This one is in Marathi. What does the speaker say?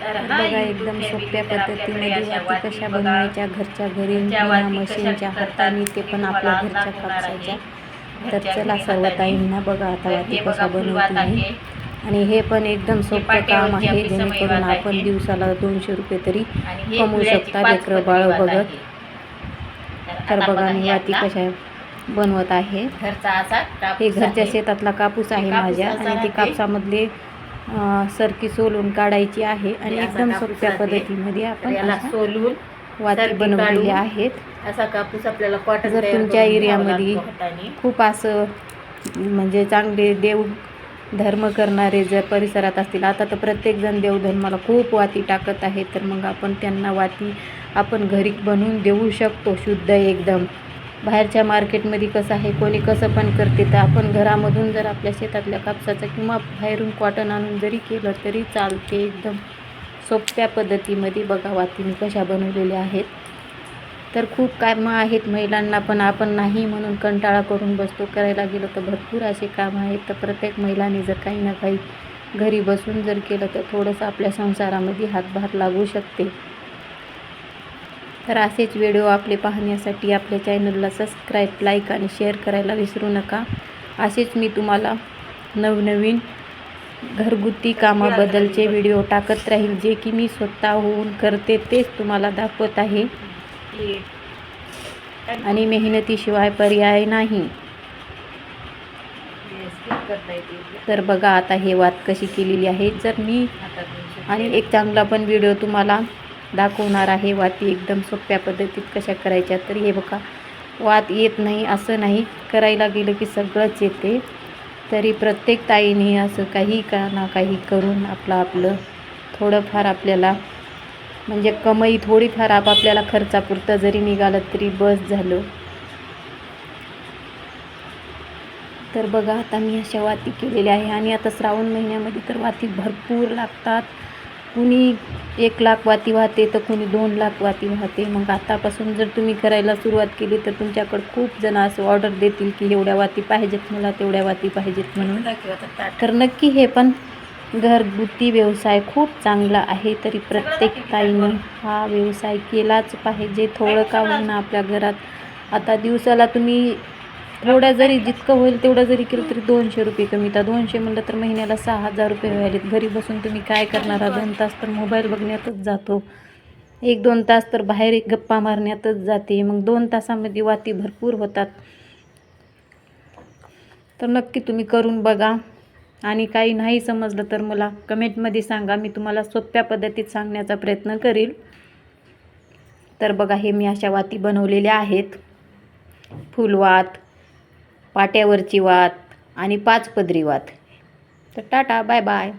तर बघा एकदम सोप्या पद्धतीमध्ये वाती कशा बनवायच्या घरच्या घरी मशीनच्या हाताने ते पण आपल्या घरच्या कापसाच्या तर चला सर्व ताईंना बघा आता वाती कशा बनवते मी आणि हे पण एकदम सोपं काम आहे जेणेकरून आपण दिवसाला दोनशे रुपये तरी कमवू शकता लेकरं बाळं बघत. तर बघा मी वाती कशा बनवत आहे. हे घरच्या शेतातला कापूस आहे माझ्या आणि ती. कापसामधले सरकी सोलून काढायची आहे आणि एकदम सोप्या. पद्धतीमध्ये आपण सोलून वाती काढून आहेत असा कापूस आपल्याला कॉटन जर तुमच्या एरियामध्ये. खूप असं म्हणजे चांगले देव धर्म करणारे जर परिसरात असतील आता तर प्रत्येकजण देवधर्माला खूप वाती टाकत आहे तर मग आपण त्यांना वाती आपण घरी बनवून देऊ शकतो शुद्ध एकदम बाहेरच्या मार्केटमध्ये कसं आहे कोणी कसं पण करते तर आपण घरामधून जर आपल्या शेतातल्या कापसाचं किंवा बाहेरून कॉटन आणून जरी केलं तरी चालते एकदम सोप्या पद्धतीमध्ये बघा वाती कशा बनवलेल्या आहेत. तर खूप कामं आहेत महिलांना पण आपण नाही म्हणून कंटाळा करून बसतो करायला गेलो तर भरपूर असे कामं आहेत. तर प्रत्येक महिलांनी जर काही ना काही घरी बसून जर केलं तर थोडंसं आपल्या संसारामध्ये हातभार लागू शकते. तर असेच व्हिडिओ आपले पाहण्यासाठी आपल्या चॅनलला सबस्क्राईब लाईक आणि शेअर करायला विसरू नका. असेच मी तुम्हाला नवनवीन घरगुती कामाबद्दलचे व्हिडिओ टाकत राहील जे की मी स्वतःहून करते तेच तुम्हाला दाखवत आहे. आणि मेहनतीशिवाय पर्याय नाही. तर बघा आता हे वात कशी केलेली आहे. जर मी आणि एक चांगला पण व्हिडिओ तुम्हाला दाखवणार आहे. वाती एकदम सोप्या पद्धतीत कशा करायच्या तर हे बघा वात येत नाही असं नाही. करायला गेलं की सगळंच येते. तरी प्रत्येक ताईने असं काही का ना काही करून आपलं आपलं थोडंफार आपल्याला म्हणजे कमाई थोडीफार आपापल्याला खर्चापुरतं जरी निघालं तरी बस झालं. तर बघा आता मी अशा वाती केलेल्या आहे. आणि आता श्रावण महिन्यामध्ये तर वाती भरपूर लागतात. कुणी एक लाख वाती वाहते तर कुणी दोन लाख वाती वाहते. मग आतापासून जर तुम्ही करायला सुरुवात केली तर तुमच्याकडं खूप जण असं ऑर्डर देतील की एवढ्या वाती पाहिजेत मला तेवढ्या वाती पाहिजेत म्हणून. तर नक्की हे पण घरगुती व्यवसाय खूप चांगला आहे तरी प्रत्येक ताईने हा व्यवसाय केलाच पाहिजे. थोडं का होईना आपल्या घरात. आता दिवसाला तुम्ही थोडं जरी जितकं होईल तेवढं जरी केलं तरी दोनशे रुपये कमी तर दोनशे म्हणलं तर महिन्याला सहा हजार रुपये व्हायलेत. घरी बसून तुम्ही काय करणार? हा दोन तास तर मोबाईल बघण्यातच जातो. एक दोन तास तर बाहेर एक गप्पा मारण्यातच जाते. मग दोन तासामध्ये वाती भरपूर होतात. तर नक्की तुम्ही करून बघा. आणि काही नाही समजलं तर मला कमेंटमध्ये सांगा. मी तुम्हाला सोप्या पद्धतीत सांगण्याचा प्रयत्न करील. तर बघा हे मी अशा वाती बनवलेल्या आहेत. फुलवात पाट्यावरची वात आणि पाच पदरी वात. तर टाटा बाय बाय.